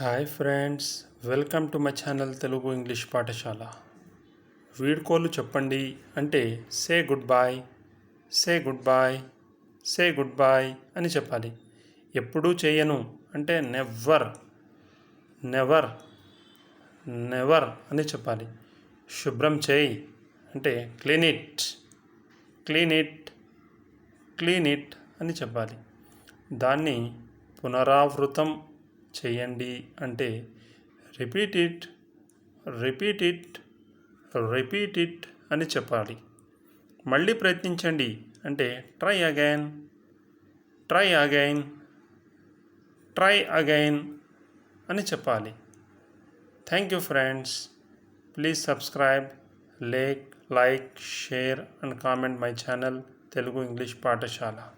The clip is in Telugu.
Hi friends welcome to my channel Telugu English పాఠశాల. వీడ్కోలు చెప్పండి అంటే say goodbye say goodbye say goodbye అని చెప్పాలి. ఎప్పుడూ చేయను అంటే నెవ్వర్ నెవర్ నెవర్ అని చెప్పాలి. శుభ్రం చేయి అంటే clean it clean it clean it అని చెప్పాలి. దాన్ని పునరావృతం చేయండి అంటే repeat it repeat it repeat it అని చెప్పాలి. మళ్ళీ ప్రయత్నించండి అంటే try again try again try again అని చెప్పాలి. Thank you friends. Please subscribe like like share and comment my channel Telugu English పాఠశాల.